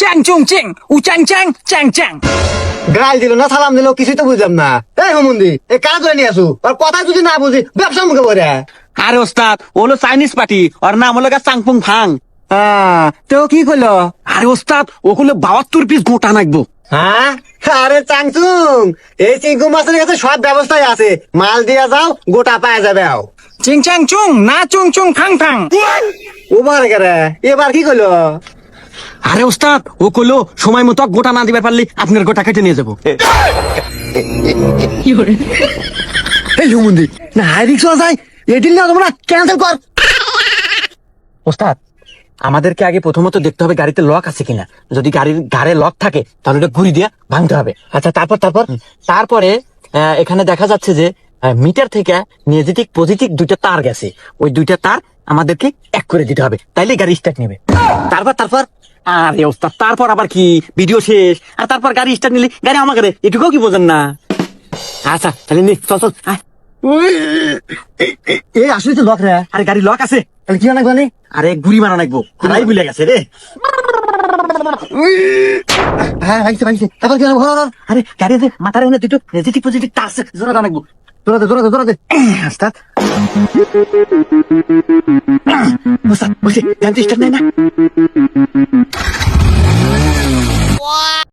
চ্যাং চুং চিং উ চ্যাং চ্যাং চ্যাং চ্যাং গাল দিল না সালাম দিল কিছুই তো বুঝলাম না। এই হুমন্দি এই কাজ নিয়ে আসু? আর কথা যদি না বুঝি ব্যবসা মুখে বলে আরে ওস্তাদ ও হলো চাইনিজ পার্টি ওর নাম হলো চাংপুং ফাং হ্যাঁ তো কি করল? আরে ওস্তাদ ও হলো বাহাত্তর পিস গোটা নাকবো। হ্যাঁ? আরে চাংচুং এই চিঙ্কু মাছের কাছে সব ব্যবস্থাই আছে। মাল দিয়া যাও গোটা পাওয়া যাবে আও। চিং চ্যাং চুং না চুং চুং খাং খাং ওবার গেরে এবার কি করল? আরে ওস্তাদ ও কইলো সময় মতো গোটা না দিবে পারলি আপনার গোটা কেটে নিয়ে যাব। এই হুমন্দি না হাই রিক্স যাই এটিল না তোমরা ক্যান্সেল কর। ওস্তাদ আমাদেরকে আগে প্রথমত দেখতে হবে গাড়িতে লক আছে কিনা। যদি গাড়ির গাড়ে লক থাকে তাহলে ওটা ঘুরি দিয়ে ভাঙতে হবে। আচ্ছা তারপর তারপর? তারপরে আহ, এখানে দেখা যাচ্ছে যে মিটার থেকে নেগেটিভ পজিটিভ দুইটা তার গেছে। ওই দুইটা তার আমাদেরকে এক করে দিতে হবে। তাইলে গাড়ি স্টার্ট নেবে। তারপর তারপর? আরে ওস্তাদ তারপর আবার কি? ভিডিও শেষ। আর তারপর গাড়ি স্টার্ট নিলে গাড়ি আমাকে রে এটুকুও কি বোঝেন না? আচ্ছা তাহলে নি চল চল। এই আসলে তো লক রে। আরে গাড়ি লক আছে। তাহলে কি অনেক বলে আরে গুড়ি মারা নাকবো আড়াই ভুলে গেছে রে। হ্যাঁ ভাইছে ভাইছে তারপর কি গাড়িতে মাথার এনে দুটো নেগেটিভ পজিটিভ জোরে ওস্তাদ। ওস্তাদ গাড়ি স্টার্ট নেই না?